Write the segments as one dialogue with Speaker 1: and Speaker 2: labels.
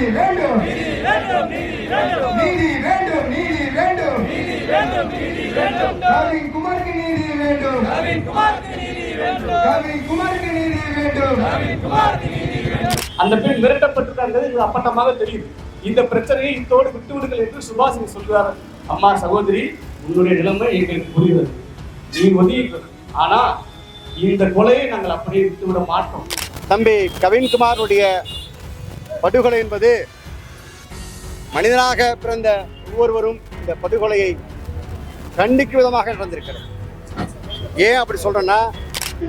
Speaker 1: நீதி வேண்டும் நீதி வேண்டும் நீதி வேண்டும் கவின் குமாருக்கு நீதி வேண்டும் கவின் குமாருக்கு நீதி வேண்டும்
Speaker 2: அந்த பெண் மிரட்டப்பட்டிருக்காங்கிறது இது அப்பட்டமாக தெரியுது இந்த பிரச்சனையை இத்தோடு விட்டு விடுங்கள் என்று சுபாஷினி சொல்கிறார். அம்மா சகோதரி உன்னுடைய நிலைமை எங்களுக்கு புரிகிறது. நீ ஒதுங்கி ஆனா இந்த கொலையை நாங்கள் அப்படியே விட்டுவிட மாட்டோம்.
Speaker 3: தம்பி கவின்குமாருடைய படுகொலை என்பது மனிதனாக பிறந்த ஒவ்வொருவரும் இந்த படுகொலையை கண்டிக்கும் விதமாக நடந்திருக்கிறது. ஏன் அப்படி சொல்றேன்னா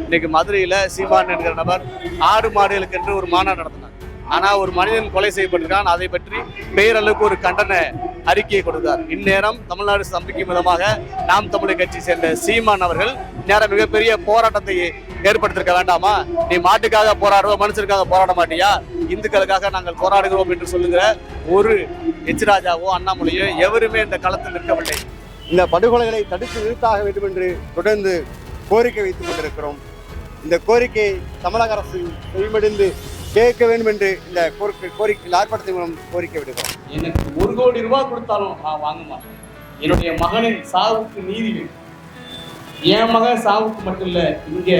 Speaker 3: இன்னைக்கு மதுரையில் சீமான் என்கிற நபர் ஆடு மாடுகளுக்கு என்று ஒரு மாநாடு நடத்தினார். ஆனால் ஒரு மனிதன் கொலை செய்யப்பட்டிருக்கான் அதை பற்றி பேரளவுக்கு ஒரு கண்டன அறிக்கையை கொடுத்தார். இந்நேரம் தமிழ்நாடு சம்பிக்கும் விதமாக நாம் தமிழை கட்சி சேர்ந்த சீமான் அவர்கள் நேரம் மிகப்பெரிய போராட்டத்தை ஏற்படுத்திருக்க வேண்டாமா? நீ மாட்டுக்காக போராடுவ மனுஷருக்காக போராட மாட்டியா? இந்துக்களுக்காக நாங்கள் போராடுகிறோம் என்று சொல்லுகிற ஒரு எச் ராஜாவோ அண்ணாமலையோ எவருமே இந்த களத்தில் நிற்கவில்லை. இந்த படுகொலைகளை தடுத்து நிறுத்தாக வேண்டும் என்று தொடர்ந்து கோரிக்கை வைத்துக் கொண்டிருக்கிறோம். இந்த கோரிக்கையை தமிழக அரசு செவிமடிந்து கேட்க வேண்டும் என்று இந்த கோரிக்கை கோரிக்கை ஆர்ப்பாட்டத்தின் மூலம் கோரிக்கை விடுகிறோம்.
Speaker 2: எனக்கு ஒரு கோடி ரூபாய் கொடுத்தாலும் நான் வாங்க மாட்டேன். என்னுடைய மகனின் சாவுக்கு நீதி என் மகன் சாவுக்கு மட்டும் இல்ல இங்க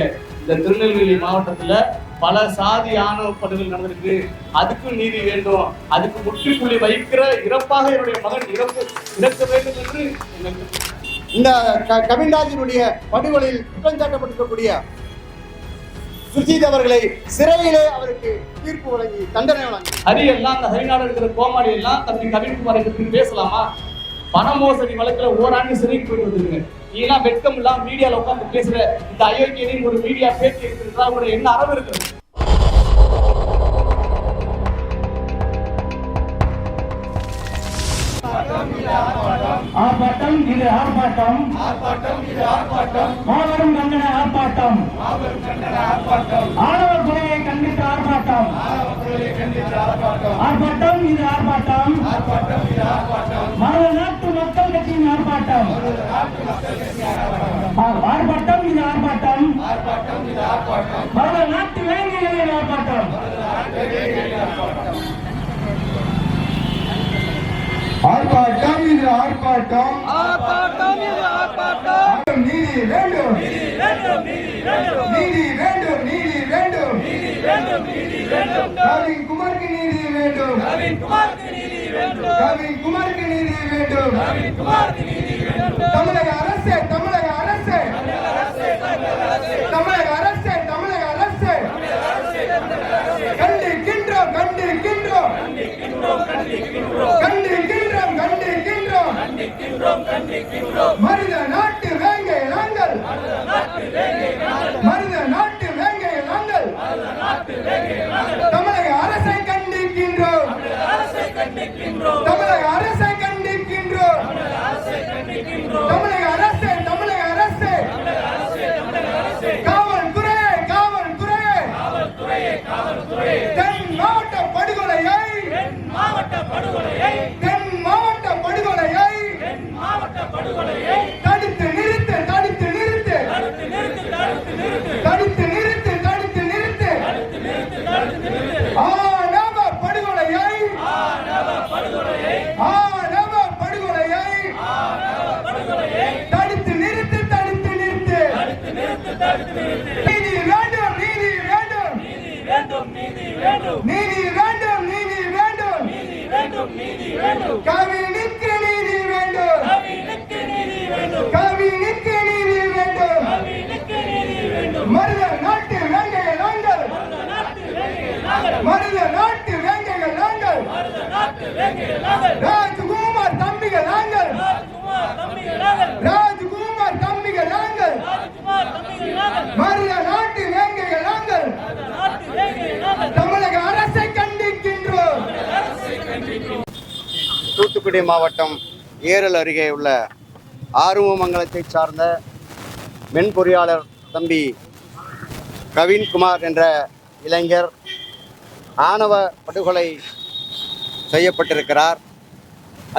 Speaker 2: இந்த திருநெல்வேலி மாவட்டத்துல பல சாதி ஆணவ படுகொலை நடந்திருக்கு. அதுக்கும் நீதி வேண்டும். அதுக்கு முற்றுப்புள்ளி வைக்கிற இறப்பாக என்னுடைய மகன் இறப்பு இறக்க வேண்டும் என்று
Speaker 3: இந்த க- கவின்ராஜினுடைய படுகொலையில் குற்றம் சாட்டப்பட்டிருக்கக்கூடிய சுஜித் அவர்களை சிறையிலே அவருக்கு தீர்ப்பு வழங்கி தண்டனை வழங்கி
Speaker 2: ஹரி எல்லாம் அந்த ஹரிநாடு இருக்கிற கோமாளி எல்லாம் தம்பி கவின்குமாரை பற்றி பேசலாமா? பண மோசடி வழக்குல ஓராண்டு சிறைக்கு போயிட்டு வந்துருங்க ஏன்னா வெட்கம் இல்லாம மீடியால உட்காந்து பேசுற இந்த அயோக்கியனின் ஒரு மீடியா பேட்டி இருக்கிறதா உங்களோட என்ன அளவு இருக்குது?
Speaker 4: ஆர்ப்பாட்டம் இது ஆர்ப்பாட்டம். மாபெரும் கண்டன ஆர்ப்பாட்டம். ஆணவ கொலையை கண்டித்து ஆர்ப்பாட்டம். ஆர்ப்பாட்டம். இது ஆர்ப்பாட்டம். மனித நாட்டு மக்கள் கட்சியின் ஆர்ப்பாட்டம். ஆ- ஆர்ப்பாட்டம் இது ஆர்ப்பாட்டம். மனித நாட்டு வேங்கைகளின் ஆர்ப்பாட்டம்.
Speaker 1: ஆர்ப்பாட்டம் இது நீதி வேண்டும் நீதி வேண்டும். கவின் குமாருக்கு நீதி வேண்டும். கவின் குமாருக்கு நீதி வேண்டும். தமிழக அரசு தமிழக அரசு. தமிழக அரசு தமிழக அரசு. கண்டிக்கின்றோம் கண்டிக்கின்றோம். கண்டிக்கின்றோம் கண்டிக்கின்றோம். மனித நாட்டு வேங்கை நாங்கள் மனித நாட்டு வேங்கை நாங்கள் தமிழக அரசை கண்டிக்கின்றோம். தமிழக அரசை கண்டிக்கின்றோம். தமிழக அரசு தமிழக அரசு. காவல்துறையே காவல்துறையே தென் மாவட்ட படுகொலையை தென் மாவட்ட படுகொலையை தடுத்து நிறுத்து தடுத்து நிறுத்து தடுத்து நிறுத்து தடுத்து நிறுத்து ஆணவ படுகொலையை ஆணவ படுகொலையை தடுத்து நிறுத்து தடுத்து நிறுத்து நீதி வேண்டும் நீதி வேண்டும் நீதி வேண்டும் நீதி வேண்டும். கவினுக்கு நீதி வேண்டும். கவினுக்கு நீதி வேண்டும். மனித நாட்டு வேங்கைகள் நாங்கள். மனித நாட்டு வேங்கைகள் நாங்கள். ராஜ்குமார் தம்பிகள் நாங்கள் ராஜ்குமார் தம்பிகள் நாங்கள் மனித நாட்டு வேங்கைகள் நாங்கள் தமிழக அரசை கண்டிக்கின்றோம்
Speaker 3: தூத்துக்குடி மாவட்டம் ஏரல் அருகே உள்ள ஆறுமுகமங்கலத்தை சார்ந்த மென்பொறியாளர் தம்பி கவின்குமார் என்ற இளைஞர் ஆணவ படுகொலை செய்யப்பட்டிருக்கிறார்.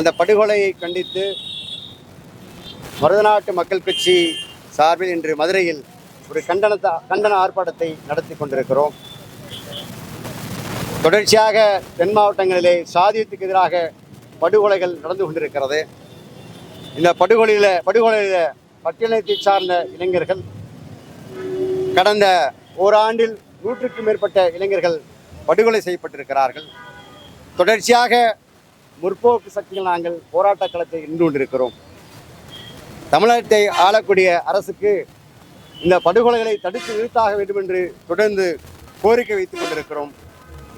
Speaker 3: அந்த படுகொலையை கண்டித்து மருதநாட்டு மக்கள் கட்சி சார்பில் இன்று மதுரையில் ஒரு கண்டனத்தை கண்டன ஆர்ப்பாட்டத்தை நடத்தி கொண்டிருக்கிறோம். தொடர்ச்சியாக தென் மாவட்டங்களிலே சாதியத்துக்கு எதிராக படுகொலைகள் நடந்து கொண்டிருக்கிறது. இந்த படுகொலையில் படுகொலையில் பட்டியலத்தை சார்ந்த இளைஞர்கள் கடந்த ஓராண்டில் நூற்றுக்கும் மேற்பட்ட இளைஞர்கள் படுகொலை செய்யப்பட்டிருக்கிறார்கள். தொடர்ச்சியாக முற்போக்கு சக்திகள் நாங்கள் போராட்ட களத்தை நின்று கொண்டிருக்கிறோம். தமிழகத்தை ஆளக்கூடிய அரசுக்கு இந்த படுகொலைகளை தடுத்து நிறுத்தாக வேண்டும் என்று தொடர்ந்து கோரிக்கை வைத்துக் கொண்டிருக்கிறோம்.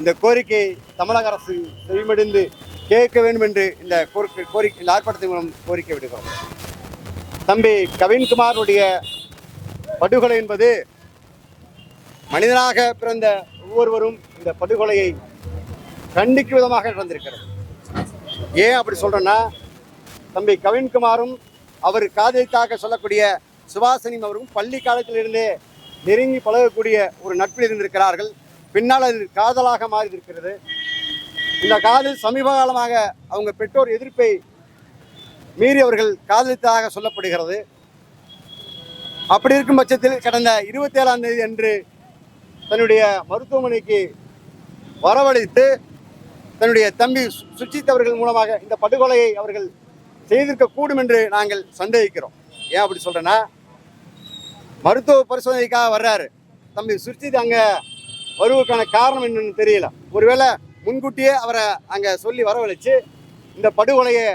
Speaker 3: இந்த கோரிக்கை தமிழக அரசு செவிமடிந்து கேட்க வேண்டும் என்று இந்த கோரிக்கை கோரிக்கை இந்த ஆர்ப்பாட்டத்தின் மூலம் கோரிக்கை விடுகிறோம். தம்பி கவின்குமாருடைய படுகொலை என்பது மனிதனாக பிறந்த ஒவ்வொருவரும் இந்த படுகொலையை கண்டிக்கும் விதமாக நடந்திருக்கிறது. ஏன் அப்படி சொல்கிறேன்னா தம்பி கவின்குமாரும் அவர் காதலித்தாக சொல்லக்கூடிய சுபாசனியும் அவரும் பள்ளி காலத்திலிருந்தே நெருங்கி பழகக்கூடிய ஒரு நட்பில் இருந்திருக்கிறார்கள். பின்னால் அது காதலாக மாறி இருக்கிறது இந்த காதல் சமீப காலமாக அவங்க பெற்றோர் எதிர்ப்பை மீறி அவர்கள் காதலித்ததாக சொல்லப்படுகிறது. அப்படி இருக்கும் பட்சத்தில் கடந்த இருபத்தி ஏழாம் தேதி அன்று தன்னுடைய மருத்துவமனைக்கு வரவழைத்து தன்னுடைய தம்பி சு- சுஜித் அவர்கள் மூலமாக இந்த படுகொலையை அவர்கள் செய்திருக்க கூடும் என்று நாங்கள் சந்தேகிக்கிறோம். ஏன் அப்படி சொல்றேன்னா மருத்துவ பரிசோதனைக்காக வர்றாரு. தம்பி சுஜித் அங்க வருவதற்கான காரணம் என்னன்னு தெரியல. ஒருவேளை முன்கூட்டியே அவரை அங்கே சொல்லி வரவழைச்சு இந்த படுகொலையை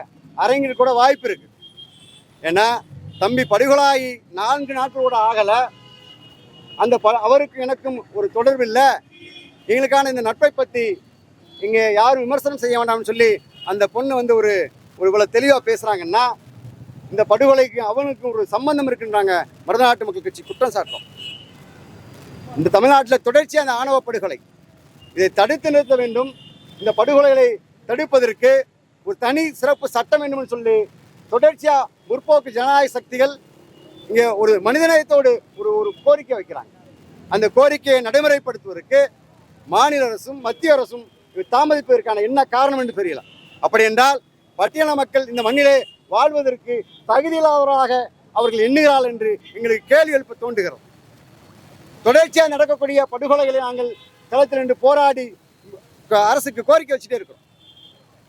Speaker 3: அரங்கில் கூட வாய்ப்பு இருக்கு. ஏன்னா தம்பி படுகொலாயி நான்கு நாட்கள் கூட ஆகலை. அந்த ப அவருக்கு எனக்கும் ஒரு தொடர்பு இல்லை. எங்களுக்கான இந்த நட்பை பற்றி இங்கே யாரும் விமர்சனம் செய்ய வேண்டாம்னு சொல்லி அந்த பொண்ணு வந்து ஒரு ஒரு இவ்வளோ தெளிவாக பேசுகிறாங்கன்னா இந்த படுகொலைக்கு அவனுக்கும் ஒரு சம்பந்தம் இருக்குன்றாங்க மருதநாட்டு மக்கள் கட்சி குற்றம் சாட்டும் இந்த தமிழ்நாட்டில் தொடர்ச்சியாக அந்த ஆணவ படுகொலை. இதை தடுத்து நிறுத்த வேண்டும். இந்த படுகொலைகளை தடுப்பதற்கு ஒரு தனி சிறப்பு சட்டம் வேண்டும் சொல்லி தொடர்ச்சியாக முற்போக்கு ஜனநாயக சக்திகள் இங்கே ஒரு மனிதநேயத்தோடு ஒரு ஒரு கோரிக்கை வைக்கிறாங்க. அந்த கோரிக்கையை நடைமுறைப்படுத்துவதற்கு மாநில அரசும் மத்திய அரசும் இது தாமதிப்பதற்கான என்ன காரணம் என்று தெரியல. அப்படி என்றால் பட்டியல மக்கள் இந்த மண்ணிலே வாழ்வதற்கு தகுதியில்லாதவராக அவர்கள் எண்ணுகிறார்கள் என்று எங்களுக்கு கேள்வி எழுப்ப தோன்றுகிறோம் தொடர்ச்சியாக நடக்கக்கூடிய படுகொலைகளை நாங்கள் களத்தில் நின்று போராடி அரசுக்கு கோரிக்கை வச்சுட்டே இருக்கிறோம்.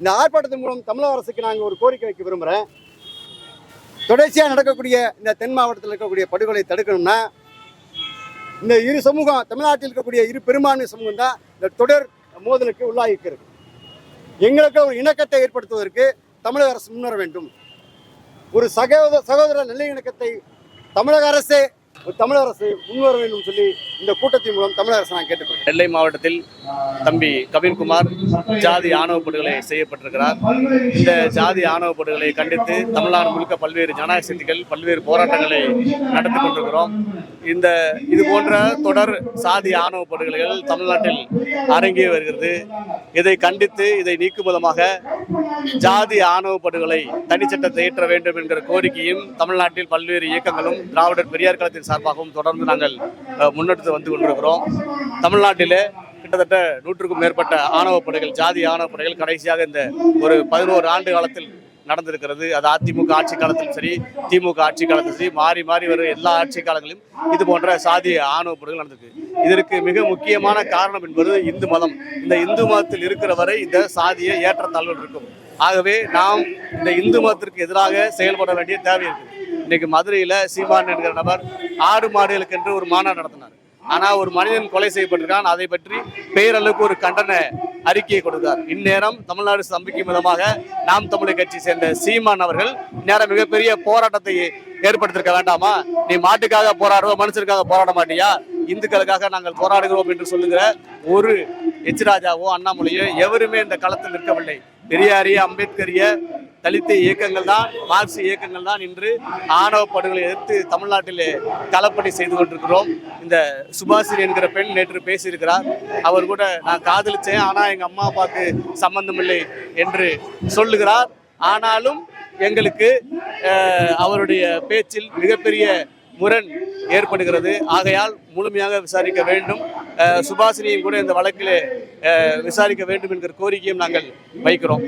Speaker 3: இந்த ஆர்ப்பாட்டத்தின் மூலம் தமிழக அரசுக்கு நாங்கள் ஒரு கோரிக்கை வைக்க விரும்புகிறேன் தொடர்ச்சியாக நடக்கக்கூடிய இந்த தென் மாவட்டத்தில் இருக்கக்கூடிய படுகொலை தடுக்கணும்னா இந்த இரு சமூகம் தமிழ்நாட்டில் இருக்கக்கூடிய இரு பெரும்பான்மை சமூகம் தான் இந்த தொடர் மோதலுக்கு உள்ளாகிக்கிறது எங்களுக்கு ஒரு இணக்கத்தை ஏற்படுத்துவதற்கு தமிழக அரசு முன்வர வேண்டும். ஒரு சகோதர சகோதர நல்லிணக்கத்தை தமிழக அரசே தமிழக அரசு முன்வர வேண்டும் சொல்லி இந்த கூட்டத்தின் மூலம் தமிழக அரசு நான் கேட்டுக்கொள்கிறேன்.
Speaker 2: நெல்லை மாவட்டத்தில் தம்பி கவின்குமார் ஜாதி ஆணவ படுகொலை செய்யப்பட்டிருக்கிறார். இந்த ஜாதி ஆணவ படுகொலை கண்டித்து தமிழ்நாடு முழுக்க பல்வேறு ஜனநாயக சக்திகள் பல்வேறு போராட்டங்களை நடத்தி கொண்டிருக்கிறோம். இந்த இது போன்ற தொடர் சாதி ஆணவ படுகொலைகள் தமிழ்நாட்டில் அரங்கி வருகிறது. இதை கண்டித்து இதை நீக்கும் விதமாக ஜாதி ஆணவ படுகொலை தனிச்சட்டத்தை ஏற்ற வேண்டும் என்கிற கோரிக்கையும் தமிழ்நாட்டில் பல்வேறு இயக்கங்களும் திராவிடர் பெரியார் கழகத்தின் சார்பாகவும் தொடர்ந்து நாங்கள் முன்னெடுத்து வந்து கொண்டிருக்கிறோம். தமிழ்நாட்டிலே கிட்டத்தட்ட நூற்றுக்கும் மேற்பட்ட ஆணவ படைகள் ஜாதி ஆணவ படைகள் கடைசியாக இந்த ஒரு பதினோரு ஆண்டு காலத்தில் நடந்திருக்கிறது. அது அதிமுக ஆட்சி காலத்திலும் சரி திமுக ஆட்சி காலத்திலும் சரி மாறி மாறி வரும் எல்லா ஆட்சி காலங்களிலும் இது போன்ற சாதி ஆணவ படைகள் நடந்திருக்கு. இதற்கு மிக முக்கியமான காரணம் என்பது இந்து மதம். இந்த இந்து மதத்தில் இருக்கிற வரை இந்த சாதிய ஏற்றத்தாழ்வு இருக்கும். ஆகவே நாம் இந்த இந்து மதத்திற்கு எதிராக செயல்பட வேண்டிய தேவை இருக்குது. இன்னைக்கு மதுரையில் சீமான் என்கிற நபர் ஆடு மாடுகளுக்கு என்று ஒரு மாநாடு நடத்தினார். ஆனால் ஒரு மனிதன் கொலை செய்யப்பட்டிருக்கான். அதை பற்றி பேரளவுக்கு ஒரு கண்டன அறிக்கையை கொடுத்தார். இந்நேரம் தமிழ்நாடு சம்பிக்கும் விதமாக நாம் தமிழை கட்சி சேர்ந்த சீமான் அவர்கள் இந்நேரம் மிகப்பெரிய போராட்டத்தை ஏற்படுத்திருக்க வேண்டாமா? நீ மாட்டுக்காக போராடுவோம் மனுஷருக்காக போராட மாட்டியா? இந்துக்களுக்காக நாங்கள் போராடுகிறோம் என்று சொல்லுகிற ஒரு எச் ராஜாவோ அண்ணாமலையோ எவருமே இந்த களத்தில் நிற்கவில்லை. பெரியாரிய அம்பேத்கரிய தலித்த இயக்கங்கள் தான் மார்க்சி இயக்கங்கள் தான் இன்று ஆணவ படுகொலை எதிர்த்து தமிழ்நாட்டிலே களப்பணி செய்து கொண்டிருக்கிறோம். இந்த சுபாஷினி என்கிற பெண் நேற்று பேசியிருக்கிறார். அவர் கூட நான் காதலிச்சேன் ஆனால் எங்கள் அம்மா அப்பாவுக்கு சம்பந்தம் இல்லை என்று சொல்லுகிறார். ஆனாலும் எங்களுக்கு அவருடைய பேச்சில் மிகப்பெரிய முரண் ஏற்படுகிறது. ஆகையால் முழுமையாக விசாரிக்க வேண்டும். சுபாஷினியும் கூட இந்த வழக்கிலே விசாரிக்க வேண்டும் என்கிற கோரிக்கையும் நாங்கள் வைக்கிறோம்.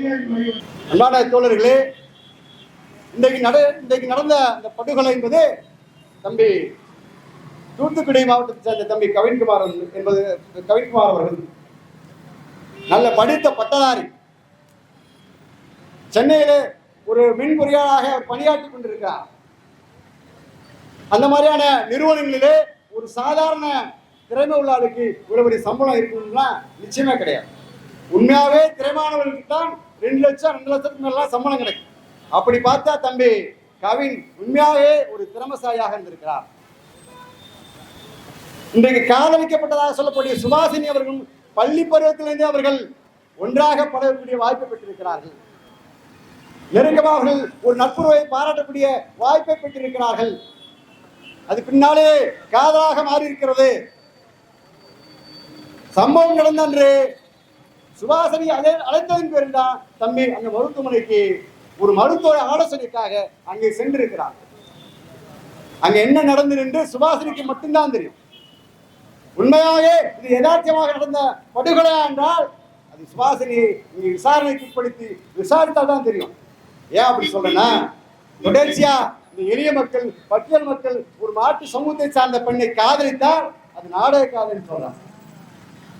Speaker 3: அன்பான தோழர்களே இன்றைக்கு நட இன்றைக்கு நடந்த அந்த படுகொலை என்பது தம்பி தூத்துக்குடி மாவட்டத்தை சேர்ந்த தம்பி கவின்குமார் என்பது கவின்குமார் அவர்கள் நல்ல படித்த பட்டதாரி. சென்னையிலே ஒரு மின் பொறியாளராக பணியாற்றி கொண்டிருக்கிறார். அந்த மாதிரியான நிறுவனங்களிலே ஒரு சாதாரண திறமை உள்ள ஆளுக்கு இவ்வளவு பெரிய சம்பளம் இருக்கணும்னா நிச்சயமே கிடையாது. உண்மையாவே திறமையானவர்களுக்கு தான் ரெண்டு லட்சம் ரெண்டு லட்சத்துக்கு மேலாம் சம்பளம் கிடைக்கும். அப்படி பார்த்தா தம்பி கவின் உண்மையாவே ஒரு திறமசாலியாக இருந்திருக்கிறார். இன்றைக்கு காதலிக்கப்பட்டதாக சொல்லக்கூடிய சுபாசினி அவர்களும் பள்ளி பருவத்திலிருந்தே அவர்கள் ஒன்றாக பழகக்கூடிய வாய்ப்பை பெற்றிருக்கிறார்கள். நெருக்கமாக அவர்கள் ஒரு நட்புறவை பாராட்டக்கூடிய வாய்ப்பை பெற்றிருக்கிறார்கள். அது பின்னாலே காதலாக மாறி இருக்கிறது சம்பவம் நடந்த அன்று சுபாசனி அதே அழைத்ததின் பேரில் தான் தம்பி அந்த மருத்துவமனைக்கு ஒரு மருத்துவ ஆலோசனைக்காக அங்கே சென்றிருக்கிறார். அங்க என்ன நடந்தது என்று சுபாசனிக்கு மட்டும்தான் தெரியும். உண்மையாக இது யதார்த்தமாக நடந்த படுகொலை என்றால் அது சுபாசினி இங்கே விசாரணைக்கு உட்படுத்தி விசாரித்தால் தான் தெரியும். ஏன் அப்படி சொல்றேன்னா தொடர்ச்சியா இந்த எளிய மக்கள் பட்டியல் மக்கள் ஒரு மாட்டு சமூகத்தை சார்ந்த பெண்ணை காதலித்தால் அது நாடக காதல் சொல்றாங்க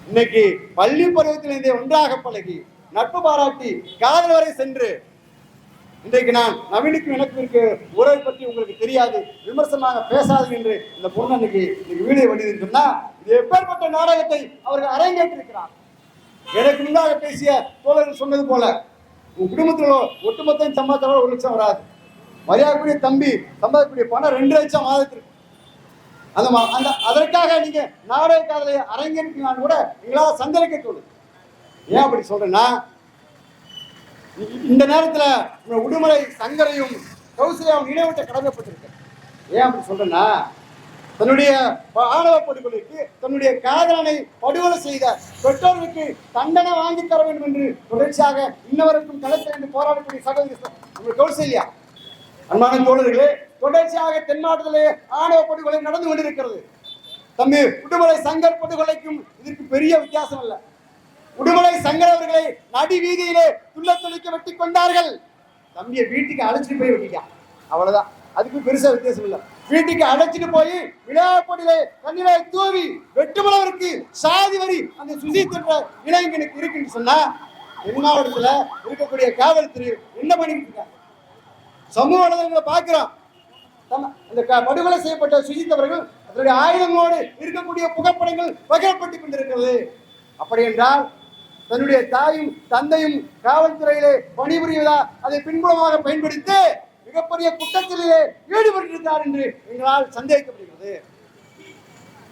Speaker 3: இன்னைக்கு பள்ளி பருவத்திலிருந்தே ஒன்றாக பழகி நட்பு பாராட்டி காதல் வரை சென்று இன்றைக்கு நான் நவீனுக்கும் எனக்கும் இருக்க உறவை பற்றி உங்களுக்கு தெரியாது விமர்சனமாக பேசாது என்று இந்த பொண்ணு அன்னைக்கு இன்னைக்கு வீடியோ வெளியிட்டு சொன்னா இது எப்பேற்பட்ட நாடகத்தை அவர்கள் அரங்கேற்றிருக்கிறார். எனக்கு முன்னாக பேசிய தோழர்கள் சொன்னது போல உன் குடும்பத்தில் ஒட்டுமொத்தம் சம்பாதித்தாலும் ஒரு லட்சம் வராது. மரியாதைக்குரிய தம்பி சம்பாதிக்கக்கூடிய பணம் ரெண்டு லட்சம் மாதத்திற்கு அந்த அந்த அதற்காக நீங்க நாடக காதலை அரங்கேற்றினாலும் கூட எங்களால் சந்தேகிக்க தோணுது ஏன் அப்படி சொல்றேன்னா இந்த நேரத்தில் உடுமலை சங்கரையும் கௌசல்யாவும் இணைவட்ட கடமைப்பட்டிருக்கு. ஏன் அப்படி சொல்றேன்னா தன்னுடைய ஆணவ படுகொலைக்கு தன்னுடைய காதலனை படுகொலை செய்த பெற்றோர்களுக்கு தண்டனை வாங்கி தர வேண்டும் என்று தொடர்ச்சியாக இன்னவருக்கும் களத்தில் போராடக்கூடிய சகோதரி கௌசல்யா. அன்பான தோழர்களே தொடர்ச்சியாக தென் மாவட்டத்திலே ஆணவ படுகொலை நடந்து கொண்டிருக்கிறது. தம்பி உடுமலை சங்கர் படுகொலைக்கும் இதற்கு பெரிய வித்தியாசம் அல்ல. உடுமலை சங்கர் அவர்களை நடி வீதியிலே துள்ள துளிக்க வெட்டி கொண்டார்கள். தம்பியை வீட்டுக்கு அழைச்சிட்டு போய் வெட்டிட்டான் அவ்வளவுதான். அதுக்கு பெருசா வித்தியாசம் இல்லை. வீட்டுக்கு அழைச்சிட்டு போய் விளையாட்டுல கண்ணிலே தூவி வெட்டுமலவருக்கு சாதி வரி அந்த சுஜித் என்ற இளைஞனுக்கு இருக்குன்னு சொன்னா தென் மாவட்டத்துல இருக்கக்கூடிய காவல்துறை என்ன பண்ணிட்டு இருக்காங்க? சமூக வலைதளங்களை பார்க்கிறோம் தம்ம- அந்த க- படுகொலை செய்யப்பட்ட சுஜித்தவர்கள் அதனுடைய ஆயுதங்களோடு இருக்கக்கூடிய புகைப்படங்கள் பகிரப்பட்டுக் கொண்டிருக்கிறது. அப்படி என்றால் தன்னுடைய தாயும் தந்தையும் காவல்துறையிலே பணிபுரிவதா அதை பின்புலமாக பயன்படுத்தி மிகப்பெரிய குற்றத்திலே ஈடுபட்டிருக்கிறார் என்று எங்களால் சந்தேகிக்கப்படுகிறது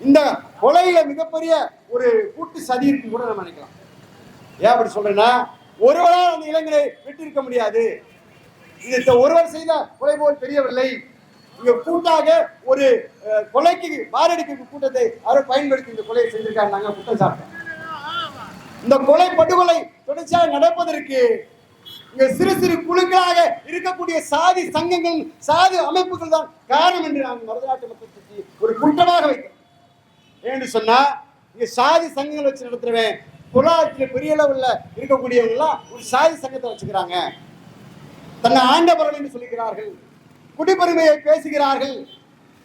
Speaker 3: இந்த கொலையில மிகப்பெரிய ஒரு கூட்டு சதி இருக்கு கூட நம்ம நினைக்கலாம். ஏன் அப்படி சொல்றேன்னா ஒருவரால் அந்த இளைஞரை விட்டிருக்க முடியாது. இந்த ஒருவர் செய்த கொலை போல் தெரியவில்லை. இங்க கூட்டாக ஒரு கொலைக்கு மாரடிக்கு கூட்டத்தை அவர் பயன்படுத்தி இந்த கொலையை செஞ்சிருக்காங்க நாங்க குற்றம் சாப்பிட்டோம் இந்த கொலை படுகொலை தொடர்ச்சியாக நடப்பதற்கு இங்க சிறு சிறு குழுக்களாக இருக்கக்கூடிய சாதி சங்கங்கள் சாதி அமைப்புகள் தான் காரணம் என்று நான் மருதநாட்டு மக்கள் கட்சி ஒரு குற்றமாக வைக்கிறேன். ஏன்னு சொன்னா இங்க சாதி சங்கங்கள் வச்சு நடத்துறவன் பொருளாதாரத்தில் பெரிய அளவில் இருக்கக்கூடியவங்களாம் ஒரு சாதி சங்கத்தை வச்சுக்கிறாங்க. தன்னை ஆண்டவர்கள் என்று சொல்லுகிறார்கள். குடிப்பெருமையை பேசுகிறார்கள்.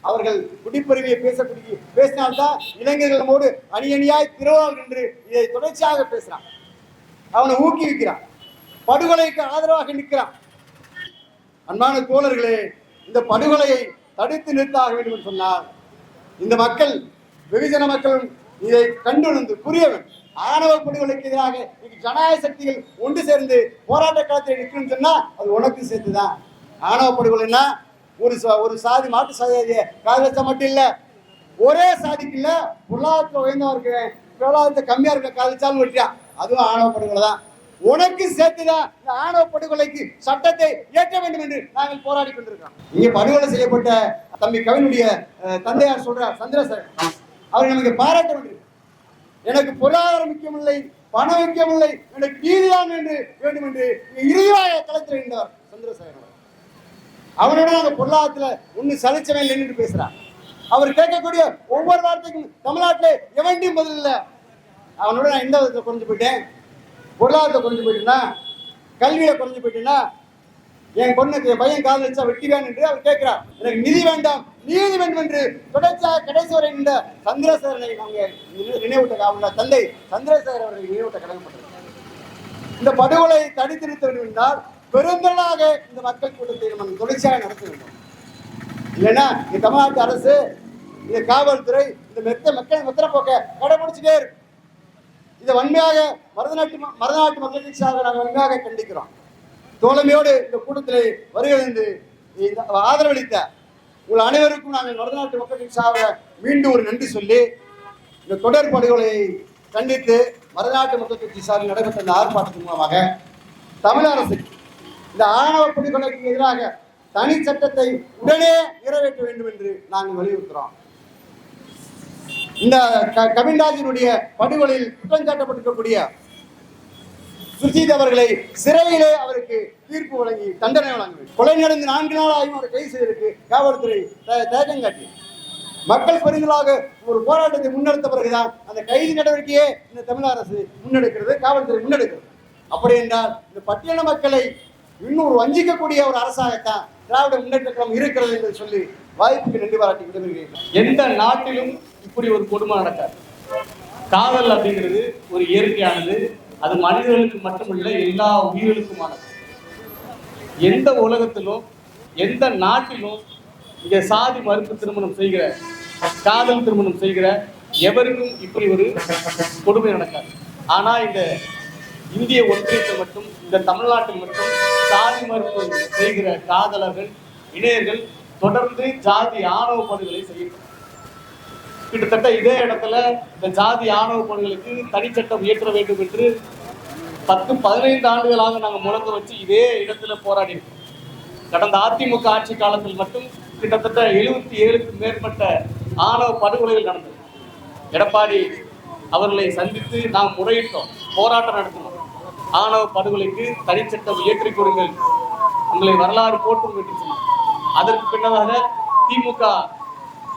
Speaker 3: அவர்கள் குடிப்பெருமையை பேசக்கூடிய பேசினால்தான் இளைஞர்கள் நம்மோடு அணி அணியாய் திருவார்கள் என்று இதை தொடர்ச்சியாக பேசுறான். அவனை ஊக்குவிக்கிறான் படுகொலைக்கு ஆதரவாக நிற்கிறான். அன்பான தோழர்களே இந்த படுகொலையை தடுத்து நிறுத்தாக வேண்டும் என்று சொன்னார் இந்த மக்கள் வெகுஜன மக்களும் இதை கண்டுணர்ந்து புரிய வேண்டும். ஆணவ படுகொலைக்கு எதிராக இன்னைக்கு ஜனநாயக சக்திகள் ஒன்று சேர்ந்து போராட்ட காலத்தில் நிற்கணும்னு சொன்னா அது உனக்கு சேர்த்துதான் ஆணவ படுகொலைன்னா ஒரு சா- ஒரு சாதி மாட்டு சாதிய காதலிச்சா மட்டும் இல்ல ஒரே சாதிக்கு இல்லை பொருளாதாரத்தில் இருக்கிறேன் பொருளாதாரத்தை கம்மியா இருக்க காதலிச்சாலும் வெட்டியா அதுவும் ஆணவ படுகொலை தான். உனக்கு சேர்த்துதான் இந்த ஆணவ படுகொலைக்கு சட்டத்தை ஏற்ற வேண்டும் என்று நாங்கள் போராடி கொண்டிருக்கிறோம். இங்கே படுகொலை செய்யப்பட்ட தம்பி கவினுடைய தந்தையார் சொல்றார் சந்திரசேகர். அவர் நமக்கு பாராட்ட வேண்டும். எனக்கு பொருளாதாரம் முக்கியமில்லை பணம் முக்கியமில்லை எனக்கு நீதிதான் என்று வேண்டும் என்று இறுதியாக களத்தில் நின்றார் சந்திரசேகர் அவனோட அந்த பொருளாதாரத்துல ஒண்ணு சலிச்சவன் இல்லை என்று பேசுறான் அவர் கேட்கக்கூடிய ஒவ்வொரு வார்த்தைக்கும் தமிழ்நாட்டிலே எவன்டையும் பதில் இல்லை. அவனோட நான் எந்த விதத்தில் குறைஞ்சு போயிட்டேன்? பொருளாதாரத்தை குறைஞ்சு போயிட்டேன்னா கல்வியில குறைஞ்சு போயிட்டேன்னா என் பொண்ணுக்கு என் பையன் காதலிச்சா வெட்டிவேன் என்று அவர் கேட்கிறார். எனக்கு நிதி வேண்டாம். நீதி வேண்டும் என்று தொடர்ச்சியாக கடைசி வரை இந்த சந்திரசேகரனை நாங்கள் நினைவூட்ட அவங்க தந்தை சந்திரசேகர் அவர்கள் நினைவூட்ட கடமைப்பட்டிருக்கிறார் இந்த படுகொலை தடுத்து நிறுத்த வேண்டும் என்றால் பெருந்தளாக இந்த மக்கள் கூட்டத்தை நம்ம தொடர்ச்சியாக நடத்த வேண்டும். இல்லைன்னா இந்த தமிழ்நாட்டு அரசு இந்த காவல்துறை இந்த மெத்த மக்களை மெத்தனை போக்க கடைபிடிச்சிட்டே இருக்கு. இதை வன்மையாக மருதநாட்டு ம- மருதநாட்டு மக்களுக்கு சார்பாக நாங்கள் வன்மையாக கண்டிக்கிறோம். தோழமையோடு இந்த கூட்டத்தில் வருகிறது இந்த ஆதரவளித்த உங்கள் அனைவருக்கும் நாங்கள் மருதநாட்டு மக்களின் சார்பில் மீண்டும் ஒரு நன்றி சொல்லி இந்த தொடர் படுகொலை கண்டித்து மருதநாட்டு மக்கள் கட்சி சார்பில் நடைபெற்ற இந்த ஆர்ப்பாட்டத்தின் மூலமாக தமிழ் அரசு இந்த ஆணவ படுகொலைக்கு எதிராக தனி சட்டத்தை உடனே நிறைவேற்ற வேண்டும் என்று நாங்கள் வலியுறுத்துகிறோம் இந்த க- கவின்ராஜினுடைய படுகொலையில் குற்றம் சாட்டப்பட்டிருக்கக்கூடிய சுர்ஜித் அவர்களை சிறையிலே அவருக்கு தீர்ப்பு வழங்கி தண்டனை வழங்க கொலை நடந்து நான்கு நாள் ஆகியும் அவர் கைது செய்திருக்கு காவல்துறை த- தயக்கம் காட்டி. மக்கள் பெருங்களாக ஒரு போராட்டத்தை முன்னெடுத்த பிறகுதான் அந்த கைது நடவடிக்கையே இந்த தமிழக அரசு முன்னெடுக்கிறது காவல்துறை முன்னெடுக்கிறது. அப்படி என்றால் இந்த பட்டியல மக்களை இன்னும் வஞ்சிக்கக்கூடிய ஒரு அரசாகத்தான் திராவிட முன்னேற்ற கழகம் இருக்கிறது என்று சொல்லி வாய்ப்புக்கு நன்றி பாராட்டி விடுகிறேன்
Speaker 2: எந்த நாட்டிலும் இப்படி ஒரு கொடுமை நடக்காது. காதல் அப்படிங்கிறது ஒரு இயற்கையானது அது மனிதர்களுக்கு மட்டுமல்ல எல்லா உயிர்களுக்குமானது. எந்த உலகத்திலும் எந்த நாட்டிலும் இங்க சாதி மறுப்பு திருமணம் செய்கிற காதல் திருமணம் செய்கிற எவருக்கும் இப்படி ஒரு கொடுமை நடக்காது. ஆனா இந்த இந்திய ஒன்றியத்தில் மட்டும் இந்த தமிழ்நாட்டில் மட்டும் சாதி மறுப்பு செய்கிற காதலர்கள் இணையர்கள் தொடர்ந்து ஜாதி ஆணவ படுகொலை செய்யப்படுறாங்க கிட்டத்தட்ட இதே இடத்துல இந்த ஜாதி ஆணவ பணிகளுக்கு தனிச்சட்டம் இயற்ற வேண்டும் என்று பத்து பதினைந்து ஆண்டுகளாக நாங்கள் முழங்க வச்சு இதே இடத்துல போராடி கடந்த அதிமுக ஆட்சி காலத்தில் மட்டும் கிட்டத்தட்ட எழுபத்தி ஏழுக்கு மேற்பட்ட ஆணவ படுகொலைகள் நடந்தது. எடப்பாடி அவர்களை சந்தித்து நாம் முறையிட்டோம் போராட்டம் நடத்தினோம். ஆணவ படுகொலைக்கு தனிச்சட்டம் இயற்றிக் கொடுங்கள் உங்களை வரலாறு போட்டு என்று சொன்னோம் அதற்கு பின்னதாக திமுக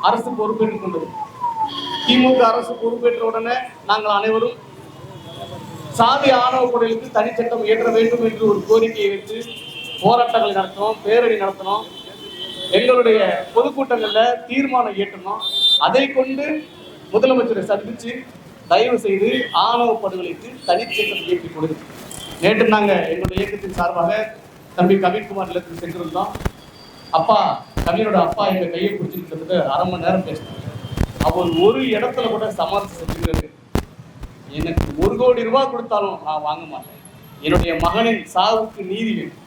Speaker 2: அரசு பொறுப்பேற்றுக் கொண்டது. திமுக அரசு பொறுப்பேற்ற உடனே நாங்கள் அனைவரும் சாதி ஆணவ கொலைகளுக்கு தனிச்சட்டம் இயற்ற வேண்டும் என்று ஒரு கோரிக்கையை வைத்து போராட்டங்கள் நடத்தினோம் பேரணி நடத்தினோம். எங்களுடைய பொதுக்கூட்டங்களில் தீர்மானம் இயற்றினோம். அதை கொண்டு முதலமைச்சரை சந்திச்சு தயவு செய்து ஆணவ படுகொலைக்கு தனிச்சட்டம் இயற்றி கொடுங்க நேற்று நாங்கள் எங்களுடைய இயக்கத்தின் சார்பாக தம்பி கவிக்குமார் இல்லத்துக்கு சென்றிருந்தோம். அப்பா கவினோட அப்பா எங்கள் கையை பிடிச்சிருக்கிறது அரை மணி நேரம் பேசினாங்க அவர் ஒரு இடத்துல கூட சமாளிச்சு செஞ்சுக்கிறது எனக்கு ஒரு கோடி ரூபாய் கொடுத்தாலும் நான் வாங்க மாட்டேன். என்னுடைய மகனின் சாவுக்கு நீதி வேணும்.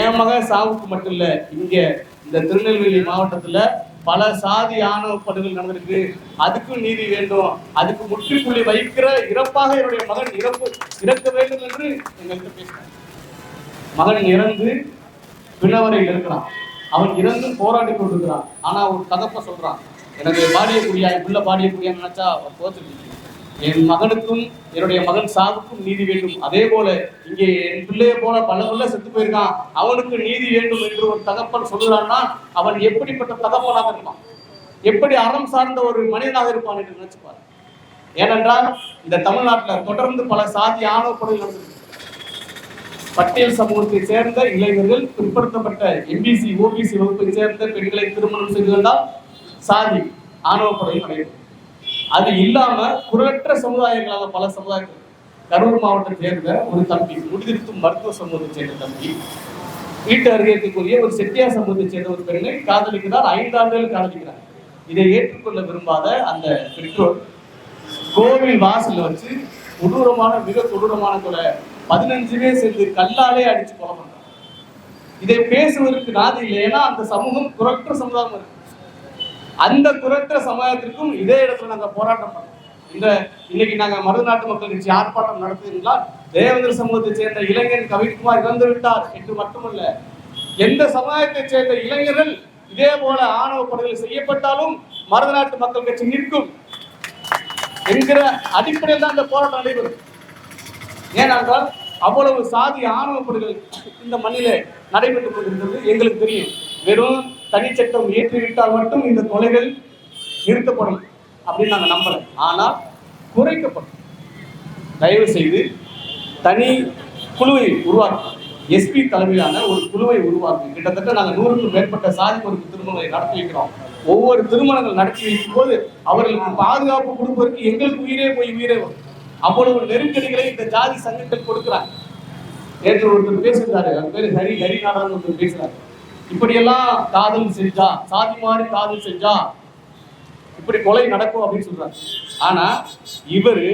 Speaker 2: என் மகன் சாவுக்கு மட்டும் இல்ல இங்க இந்த திருநெல்வேலி மாவட்டத்துல பல சாதி ஆணவ நடந்திருக்கு. அதுக்கும் நீதி வேண்டும். அதுக்கு முற்றுப்புள்ளி வைக்கிற இறப்பாக என்னுடைய மகன் இறப்பு இறக்க வேண்டும் என்று எங்கள்கிட்ட பேசினார் மகன் இறந்து பிணவரையில் இருக்கிறான் அவன் இறந்து போராடி கொண்டிருக்கிறான். ஆனா ஒரு தகப்ப சொல்றான். எனக்கு பாடியக்கூடிய உள்ள பாடியக்கூடிய நினைச்சா அவர் தோத்துட்டு என் மகனுக்கும் என்னுடைய மகன் சாவுக்கும் நீதி வேண்டும். அதே போல இங்கே என் பிள்ளையை போல பல பிள்ளை செத்து போயிருக்கான். அவனுக்கு நீதி வேண்டும் என்று ஒரு தகப்பன் சொல்லுறான்னா அவன் எப்படிப்பட்ட தகப்பனாக இருப்பான்? எப்படி அறம் சார்ந்த ஒரு மனிதனாக இருப்பான் என்று நினைச்சுப்பார் ஏனென்றால் இந்த தமிழ்நாட்டில் தொடர்ந்து பல சாதி ஆணவப்படுகள் நடந்திருக்கு. பட்டியல் சமூகத்தை சேர்ந்த இளைஞர்கள் பிற்படுத்தப்பட்ட எம்பிசி ஓபிசி வகுப்பை சேர்ந்த பெண்களை திருமணம் செய்து கொண்டால் சாதி ஆணவப்படையும் கொலை நடைபெறும் அது இல்லாம குரலற்ற சமுதாயங்களாக பல சமுதாயங்கள். கரூர் மாவட்டத்தை சேர்ந்த ஒரு தம்பி முடிதிருத்தும் மருத்துவ சமூகத்தை சேர்ந்த தம்பி வீட்டு அருகே இருக்கக்கூடிய ஒரு செட்டியார் சமூகத்தை சேர்ந்த ஒரு பெண்ணை காதலிக்கிறார். ஐந்து ஆண்டுகள் காதலிக்கிறார். இதை ஏற்றுக்கொள்ள விரும்பாத அந்த பெற்றோர் கோவில் வாசல்ல வச்சு கொடூரமான மிக கொடூரமான கொலை பதினஞ்சு பேர் சேர்ந்து கல்லாலே அடிச்சு கொலை பண்றாங்க. இதை பேசுவதற்கு நாதி இல்லை. ஏன்னா அந்த சமூகம் குரற்ற சமுதாயம் இருக்கு. அந்த குறைத்த சமுதாயத்திற்கும் இதே இடத்துல நாங்க போராட்டம் பண்ணோம் இந்த இன்னைக்கு நாங்க மருதநாட்டு மக்கள் கட்சி ஆர்ப்பாட்டம் நடத்துகிறீங்களா தேவேந்திர சமூகத்தை சேர்ந்த இளைஞன் கவிக்குமார் இறந்து விட்டார் என்று மட்டுமல்ல எந்த சமுதாயத்தை சேர்ந்த இளைஞர்கள் இதே போல ஆணவ படுகொலை செய்யப்பட்டாலும் மருதநாட்டு மக்கள் கட்சி நிற்கும் என்கிற அடிப்படையில் தான் இந்த போராட்டம் நடைபெறும். ஏனென்றால் அவ்வளவு சாதி ஆணவ படுகொலை இந்த மண்ணிலே நடைபெற்றுக் கொண்டிருக்கிறது. எங்களுக்கு தெரியும் வெறும் தனிச்சட்டம் இயற்றிவிட்டால் மட்டும் இந்த கொலைகள் நிறுத்தப்படும் அப்படின்னு நாங்கள் நம்பல ஆனால் குறைக்கப்படும். தயவு செய்து தனி குழுவை உருவாக்கும் எஸ்பி தலைமையிலான ஒரு குழுவை உருவாக்கும் கிட்டத்தட்ட நாங்கள் நூறுக்கும் மேற்பட்ட சாதி மறுப்பு திருமணங்களை நடத்தி வைக்கிறோம் ஒவ்வொரு திருமணங்கள் நடத்தி வைக்கும் போது அவர்களுக்கு பாதுகாப்பு கொடுப்பதற்கு எங்களுக்கு உயிரே போய் உயிரே வரும். அவ்வளவு நெருக்கடிகளை இந்த ஜாதி சங்கங்கள் கொடுக்குறாங்க. நேற்று ஒருத்தர் பேசுகிறாரு அவர் பேர் ஹரி ஹரிநாதன் ஒருத்தர் பேசுறாரு இப்படியெல்லாம் காதல் செஞ்சா சாதி மாறி காதல் செஞ்சா இப்படி கொலை நடக்கும் அப்படின்னு சொல்றாரு ஆனா இவர்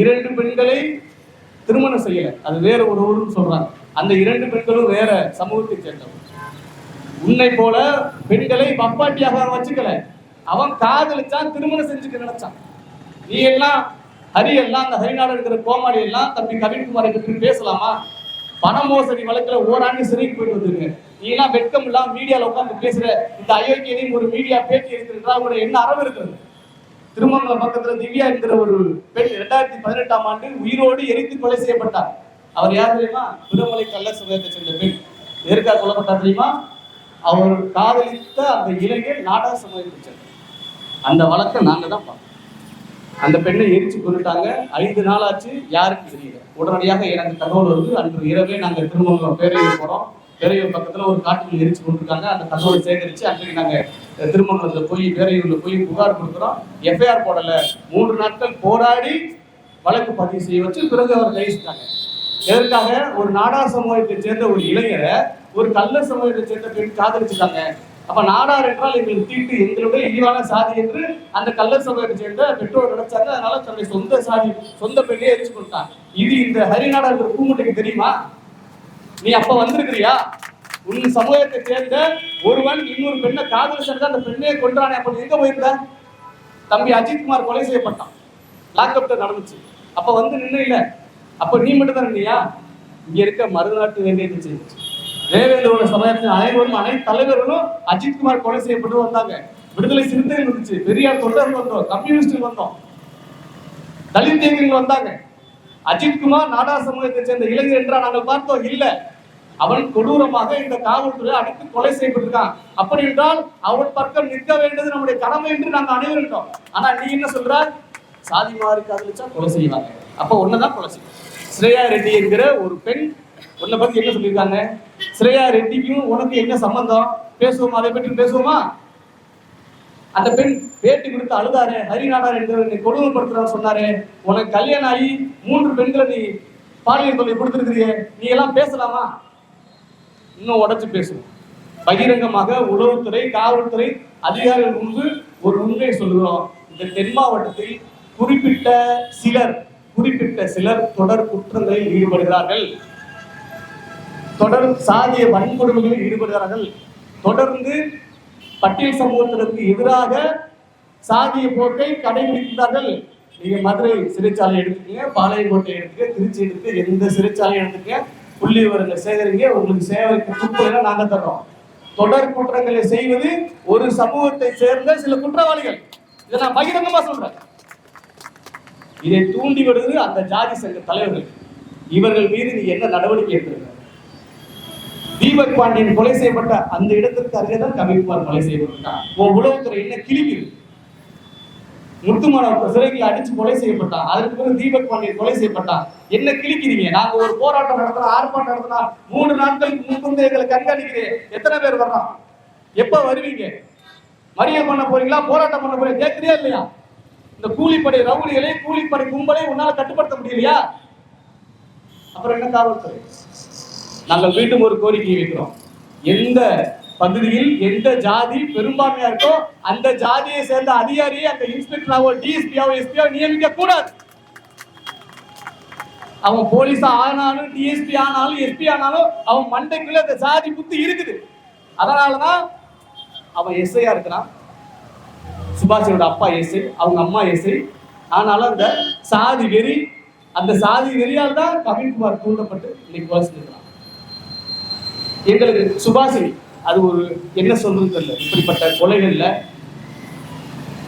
Speaker 2: இரண்டு பெண்களை திருமணம் செய்யல. அது வேற ஒரு ஊருன்னு சொல்றாங்க. அந்த இரண்டு பெண்களும் வேற சமூகத்தை சேர்ந்தவர் உன்னை போல பெண்களை பப்பாட்டியாக வச்சுக்கல. அவன் காதலிச்சான் திருமணம் செஞ்சுக்க நினைச்சான். நீ எல்லாம் ஹரி எல்லாம் அந்த ஹரிநாடு இருக்கிற கோமாளி எல்லாம் தம்பி கவின்குமாரை பற்றி பேசலாமா? பண மோசடி வழக்கில் ஓராண்டு சிறைக்கு போயிட்டு வந்துருங்க. நீ எல்லாம் வெட்கம் இல்லாம மீடியால உட்காந்து பேசுற இந்த அயோக்கியனையும் ஒரு மீடியா பேட்டி இருக்கிறதா உங்களோட என்ன அறவு இருக்கிறது? திருமங்கலம் பக்கத்துல திவ்யா என்கிற ஒரு பெண் இரண்டாயிரத்தி பதினெட்டாம் ஆண்டு உயிரோடு எரித்து கொலை செய்யப்பட்டார். அவர் யார் தெரியுமா? திருமலை கள்ள சமயத்தை சேர்ந்த பெண். எதற்காக கொல்லப்பட்டார் தெரியுமா? அவர் காதலித்த அந்த இளைஞர் நாடா சமயத்தை சேர்ந்த அந்த வழக்கை நாங்க தான் பார்த்தோம் அந்த பெண்ணை எரிச்சு கொண்டுட்டாங்க ஐந்து நாள் ஆச்சு. யாருக்கு தெரியல உடனடியாக எனக்கு தகவல் வருது. அன்று இரவே நாங்கள் திருமங்கலம் பேரையில் போறோம். பேரையூர் பக்கத்துல ஒரு காட்டுக்குள் எரிச்சு கொண்டிருக்காங்க அந்த தகவலை சேகரிச்சு அன்றைக்கு நாங்க திருமங்கலத்துல போய் பேரையூர்ல போய் புகார் கொடுக்குறோம். எஃப்ஐஆர் போடல. மூன்று நாட்கள் போராடி வழக்கு பதிவு செய்ய வச்சு பிறகு அவர் கைவிட்டாங்க எதற்காக? ஒரு நாடார் சமூகத்தை சேர்ந்த ஒரு இளைஞரை ஒரு கள்ள சமூகத்தை சேர்ந்த பெண் காதலிச்சுட்டாங்க அப்ப நாடார் என்றால் எங்களுக்கு தீட்டு எங்களுடைய இழிவான சாதி என்று அந்த கள்ள சமூகத்தை சேர்ந்த பெற்றோர் நினைச்சாங்க. அதனால தன்னுடைய சொந்த சாதி சொந்த பெண்ணே எரிச்சு கொடுத்தாங்க. இது இந்த ஹரிநாடார் பூமுட்டைக்கு தெரியுமா? நீ அப்ப வந்திருக்கிறியா? உன் சமூகத்தை சேர்ந்த ஒருவன் இன்னொரு பெண்ணை காதலிச்சிருந்தா அந்த பெண்ணையே கொன்றானே அப்ப எங்க போயிருந்த? தம்பி அஜித்குமார் கொலை செய்யப்பட்டான். லாக்அப்ல நடந்துச்சு. அப்ப வந்து நின்று இல்ல. அப்ப நீ மட்டும் தான் நின்னியா? இங்க இருக்க மறுநாட்டு வேண்டியது செஞ்சு தேவேந்திரோட சமயத்தின் அனைவரும் அனைத்து தலைவர்களும் அஜித்குமார் கொலை செய்யப்பட்டு வந்தாங்க. விடுதலை சிறுத்தைகள் வந்துச்சு பெரியார் தொண்டர்கள் வந்தோம். கம்யூனிஸ்டில் வந்தோம். தலித் இயக்கங்கள் வந்தாங்க. அஜித்குமார் நாடா சமூகத்தை சேர்ந்த இளைஞர் என்றா நாங்கள் பார்த்தோம். இல்லை. அவன் கொடூரமாக இந்த காவல்துறை அடித்து கொலை செய்யப்பட்டிருக்கான். அப்படி என்றால் அவன் பக்கம் நிற்க வேண்டியது நம்முடைய கடமை என்று நாங்கள் அனைவருக்கோம். ஆனா நீ என்ன சொல்ற? சாதி மாறி காதலிச்சா கொலை செய்வாங்க. அப்ப ஒன்னதான் கொலை செய்யும். ஸ்ரேயா ரெட்டி என்கிற ஒரு பெண் உன்னை பத்தி என்ன சொல்லியிருக்காங்க? ஸ்ரேயா ரெட்டிக்கும் உனக்கு என்ன சம்பந்தம்? பேசுவோமா? அதை பற்றி பேசுவோமா? அந்த பெண் பேட்டி கொடுத்து அழுதாரு. ஹரிநாடார் என்கிற நீ கொடுமைப்படுத்துறாரு சொன்னாரு. உனக்கு கல்யாணம் ஆகி மூன்று பெண்களை நீ பாலியல் தொல்லை கொடுத்துருக்கிறியே. நீ எல்லாம் பேசலாமா? இன்னும் உடச்சு பேசுவோம். பகிரங்கமாக உளவுத்துறை காவல்துறை அதிகாரிகள் முன்பு ஒரு உண்மையை சொல்கிறோம் இந்த தென் மாவட்டத்தில் குறிப்பிட்ட சிலர் குறிப்பிட்ட சிலர் தொடர் குற்றங்களில் ஈடுபடுகிறார்கள். தொடர் சாதிய வன்கொடுமைகளில் ஈடுபடுகிறார்கள். தொடர்ந்து பட்டியல் சமூகத்திற்கு எதிராக சாதிய போக்கை கடைபிடிக்கிறார்கள். நீங்க மதுரை சிறைச்சாலை எடுத்துக்கங்க பாளையங்கோட்டை எடுத்துக்க திருச்சி எடுத்துக்க எந்த சிறைச்சாலை எடுத்துக்க புள்ளி விவரங்களை சேகரிங்க உங்களுக்கு சேவைக்கு துப்புகளை நாங்க தர்றோம். தொடர் குற்றங்களை செய்வது ஒரு சமூகத்தை சேர்ந்த சில குற்றவாளிகள். இதை நான் பகிரங்கமா சொல்றேன். இதை தூண்டி விடுவது அந்த ஜாதி சங்க தலைவர்கள். இவர்கள் மீது நீ என்ன நடவடிக்கை எடுத்திருக்க தீபக் பாண்டியன் கொலை செய்யப்பட்ட அந்த இடத்திற்கு அருகே தான் கவிக்குமார் கொலை செய்யப்பட்டான் உன் உளவுத்துறை என்ன கிழிக்குது? முத்துமான சிறையில் அடிச்சு கொலை செய்யப்பட்டான். அதற்கு பிறகு தீபக் பாண்டியன் கொலை செய்யப்பட்டான். என்ன கிழிக்கிறீங்க? நாங்க ஒரு போராட்டம் நடத்தினா ஆர்ப்பாட்டம் நடத்தினா மூணு நாட்களுக்கு முன்பு எங்களை கண்காணிக்கிறேன். எத்தனை பேர் வர்றோம் எப்ப வருவீங்க? மறியல் பண்ண போறீங்களா? போராட்டம் பண்ண போறீங்க கேட்கறியா இல்லையா? இந்த கூலிப்படை ரவுடிகளை கூலிப்படை கும்பலையும் உன்னால கட்டுப்படுத்த முடியலையா? அப்புறம் என்ன காவல்துறை? நாங்கள் மீண்டும் ஒரு கோரிக்கை வைக்கிறோம். எந்த பகுதியில் எந்த ஜாதி பெரும்பான்மையா இருக்கோ அந்த ஜாதியை சேர்ந்த அதிகாரி அந்த இன்ஸ்பெக்டராவோ டிஎஸ்பியாவோ எஸ்பியாவோ நியமிக்க கூடாது அவன் போலீஸா ஆனாலும் டிஎஸ்பி ஆனாலும் எஸ்பி ஆனாலும் அவன் மண்டைக்குள்ள அந்த ஜாதி புத்தி இருக்குது. அதனாலதான் அவன் எஸ்ஐயா இருக்கிறான். சுபாஷோட அப்பா எஸ்ஐ அவங்க அம்மா எஸ்ஐ ஆனாலும் அந்த சாதி வெறி அந்த சாதி வெறியால் தான் கவின்குமார் தூண்டப்பட்டு இன்னைக்கு கொலை எங்களுக்கு சுபாஷினி அது ஒரு என்ன சொல்றது தெரியல. இப்படிப்பட்ட கொலைகள்ல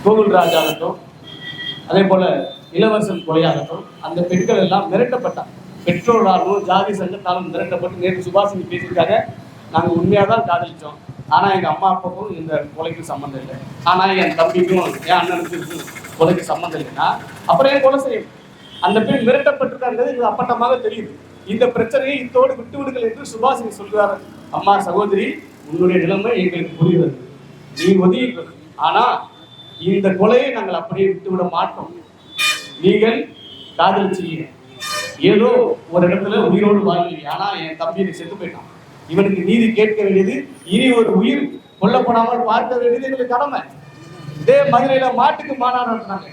Speaker 2: கோகுல்ராஜ் ஆகட்டும் அதே போல இளவரசன் கொலையாகட்டும் அந்த பெண்கள் எல்லாம் மிரட்டப்பட்டான் பெற்றோராலும் ஜாதி சங்கத்தாலும் மிரட்டப்பட்டு நேற்று சுபாஷினி பேசியிருக்காங்க. நாங்கள் உண்மையாக தான் காதலிச்சோம். ஆனால் எங்கள் அம்மா அப்பாவுக்கும் இந்த கொலைக்கு சம்மந்தம் இல்லை. ஆனால் என் தம்பிக்கும் என் அண்ணனுக்கும் கொலைக்கு சம்மந்தம் இல்லைன்னா அப்புறம் ஏன் கொலை செய்யும்? அந்த பெண் மிரட்டப்பட்டிருக்காங்கிறது இது அப்பட்டமாக தெரியுது. இந்த பிரச்சனையை இத்தோடு விட்டு விடுங்கள் என்று சுபாஷினி சொல்கிறார் அம்மா சகோதரி உன்னுடைய நிலைமை எங்களுக்கு புரிகிறது. நீ ஒதுங்கி ஆனா இந்த கொலையை நாங்கள் அப்படியே விட்டு விட மாட்டோம். நீங்கள் காதலிச்சு ஏதோ ஒரு இடத்துல உயிரோடு வாழ்வி ஆனா என் தம்பி செத்து போயிட்டான். இவனுக்கு நீதி கேட்க வேண்டியது இனி ஒரு உயிர் கொல்லப்படாமல் பார்க்க வேண்டியது எங்களுக்கு கடமை. இதே மதுரையில மாட்டுக்கு மாநாடு நடத்துனாங்க.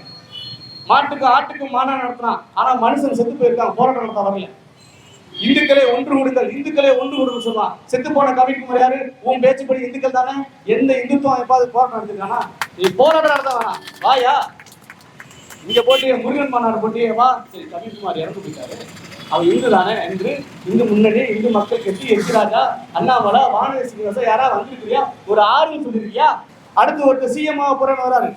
Speaker 2: மாட்டுக்கு ஆட்டுக்கு மாநாடு நடத்தினான். ஆனா மனுஷன் செத்து போயிருக்கான். போராட்டம் நடத்த வரல. இந்துக்களே ஒன்று கொடுங்கள் இந்துக்களே ஒன்று கொடுங்க சொன்னான் செத்து போன கவிக்குமார் யாரு? உன் பேச்சுப்படி இந்துக்கள் தானே? எந்த இந்துத்துவம் எப்பாவது போராட்டம் நடத்திருக்கானா? நீ போராட்டம் நடத்த வேணாம். வாயா. இங்க போட்டு முருகன் மாநாடு போட்டு வா. சரி கவிக்குமார் இறந்து போயிட்டாரு. அவன் இந்து தானே என்று இந்து முன்னணி இந்து மக்கள் கட்சி எதிராஜா அண்ணாமலா வானதி சீனிவாசா யாரா வந்திருக்கிறியா? ஒரு ஆர்வம் சொல்லிருக்கியா? அடுத்து ஒருத்தர் சிஎம் போறேன்னு வராரு.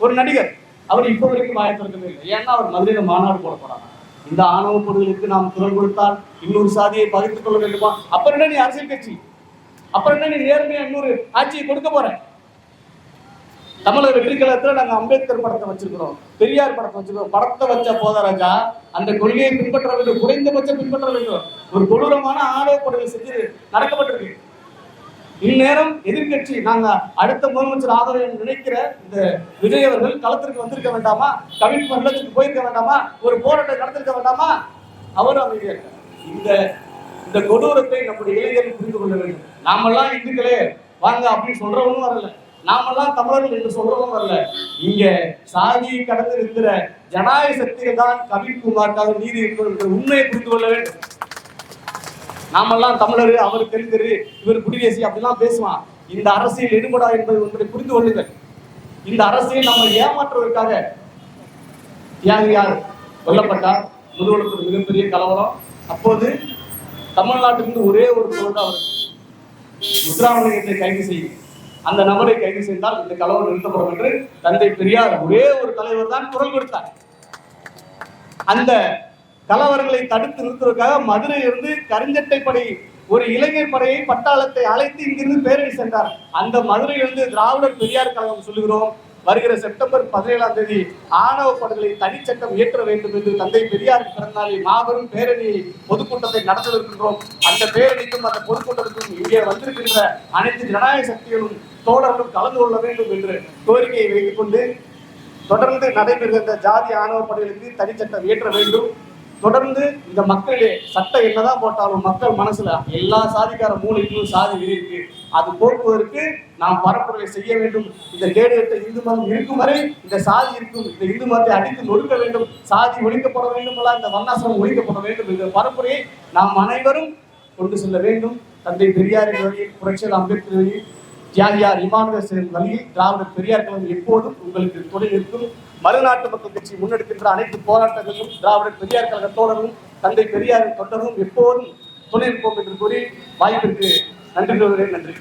Speaker 2: ஒரு நடிகர். அவர் இப்போ வரைக்கும் வாயை திறக்கவே இல்லை. ஏன்னா அவர் மதுரையில மாநாடு போட போறாங்க. இந்த ஆணவ பொருளுக்கு நாம் குரல் கொடுத்தால் இன்னொரு சாதியை பகிர்ந்து கொள்ள வேண்டுமா? அப்புறம் என்ன நீ அரசியல் கட்சி? அப்புறம் என்ன நீ நேர்மையா இன்னொரு ஆட்சியை கொடுக்க போற? தமிழக வெற்றி கழகத்துல நாங்க அம்பேத்கர் படத்தை வச்சிருக்கிறோம். பெரியார் படத்தை வச்சிருக்கிறோம். படத்தை வச்ச போதராஜா அந்த கொள்கையை பின்பற்ற வேண்டும் குறைந்தபட்சம் பின்பற்ற வேண்டும். ஒரு கொடூரமான ஆணவ பொருள் செஞ்சு நடக்கப்பட்டிருக்கு. இந்நேரம் எதிர்க்கட்சி நாங்க அடுத்த முதலமைச்சர் ஆதரவு நினைக்கிற இந்த விஜய் அவர்கள் களத்திற்கு வந்திருக்க வேண்டாமா? கவிழ்ப்பு மண்டலத்துக்கு போயிருக்க வேண்டாமா? ஒரு போராட்டம் நடத்திருக்க வேண்டாமா? அவர் அமைதியா இந்த இந்த கொடூரத்தை நம்முடைய இளைஞர்கள் புரிந்து கொள்ள வேண்டும். நாமெல்லாம் இந்துக்களே வாங்க அப்படின்னு சொல்றவனும் வரல. நாமெல்லாம் தமிழர்கள் என்று சொல்றவனும் வரல. இங்க சாதியை கடந்து இருக்கிற ஜனநாயக சக்திகள் தான் கவிக்குமார்க்காக நீதி இருக்கிறது உண்மையை புரிந்து கொள்ள வேண்டும். நாமெல்லாம் தமிழர் அவர் தெலுங்கரு இவர் குடிதேசி அப்படிலாம் பேசுவான். இந்த அரசியல் எடுபடா என்பது ஒன்றை புரிந்து கொள்ளுங்கள். இந்த அரசியல் நம்ம ஏமாற்றுவதற்காக தியாகியார் கொல்லப்பட்டார்? முதுகுளத்தூர் மிகப்பெரிய கலவரம். அப்போது தமிழ்நாட்டிலிருந்து ஒரே ஒரு பொருள் அவர் முத்ராமலிங்கத்தை கைது செய்யும் அந்த நபரை கைது செய்தால் இந்த கலவரம் நிறுத்தப்படும் என்று தந்தை பெரியார் ஒரே ஒரு தலைவர் தான் குரல் கொடுத்தார். அந்த கலவரங்களை தடுத்து நிறுத்துவதற்காக மதுரையிலிருந்து கருஞ்சட்டை படை ஒரு இளைஞர் படையை பட்டாளத்தை அழைத்து இங்கிருந்து பேரணி சென்றார். அந்த மதுரையிலிருந்து திராவிடர் பெரியார் கழகம் சொல்லுகிறோம். வருகிற செப்டம்பர் பதினேழாம் தேதி ஆணவ படுகொலை தனிச்சட்டம் இயற்ற வேண்டும் என்று தந்தை பெரியார் பிறந்தநாளில் மாபெரும் பேரணி பொதுக்கூட்டத்தை நடத்தவிருக்கின்றோம். அந்த பேரணிக்கும் அந்த பொதுக்கூட்டத்திற்கும் இங்கே வந்திருக்கின்ற அனைத்து ஜனநாயக சக்திகளும் தோழர்களும் கலந்து கொள்ள வேண்டும் என்று கோரிக்கையை வைத்துக் கொண்டு தொடர்ந்து நடைபெறுகின்ற ஜாதி ஆணவ படைகளுக்கு தனிச்சட்டம் இயற்ற வேண்டும். தொடர்ந்து இந்த மக்களிடையே சட்டம் என்னதான் போட்டாலும் மக்கள் மனசுல எல்லா சாதிக்கார மூலைக்கும் சாதி வெறி இருக்கு. அது போக்குவதற்கு நாம் பரப்புரை செய்ய வேண்டும். இந்த கேடுகட்ட இந்து மதம் இருக்கும் வரை இந்த சாதி இருக்கும். இந்த இந்து மதத்தை அடித்து நொறுக்க வேண்டும். சாதி ஒழிக்கப்பட வேண்டும் அல்ல இந்த வர்ணாசிரமம் ஒழிக்கப்பட வேண்டும் என்ற பரப்புரையை நாம் அனைவரும் கொண்டு செல்ல வேண்டும். தந்தை பெரியாரின் வழியில் புரட்சியர் அம்பேத்கர் வழியில் தியாகியார் இமானுவேல் வழியில் திராவிட பெரியார் கழகம் எப்போதும் உங்களுக்கு துணை இருக்கும் மறுநாட்டு மக்கள் கட்சி முன்னெடுக்கின்ற அனைத்து போராட்டங்களிலும் திராவிட பெரியார் கழக தோழரும் தந்தை பெரியாரின் தொண்டரும் எப்போதும் துணை இருப்போம் என்று கூறி வாய்ப்பிற்கு நன்றி கூறுகிறேன் நன்றி.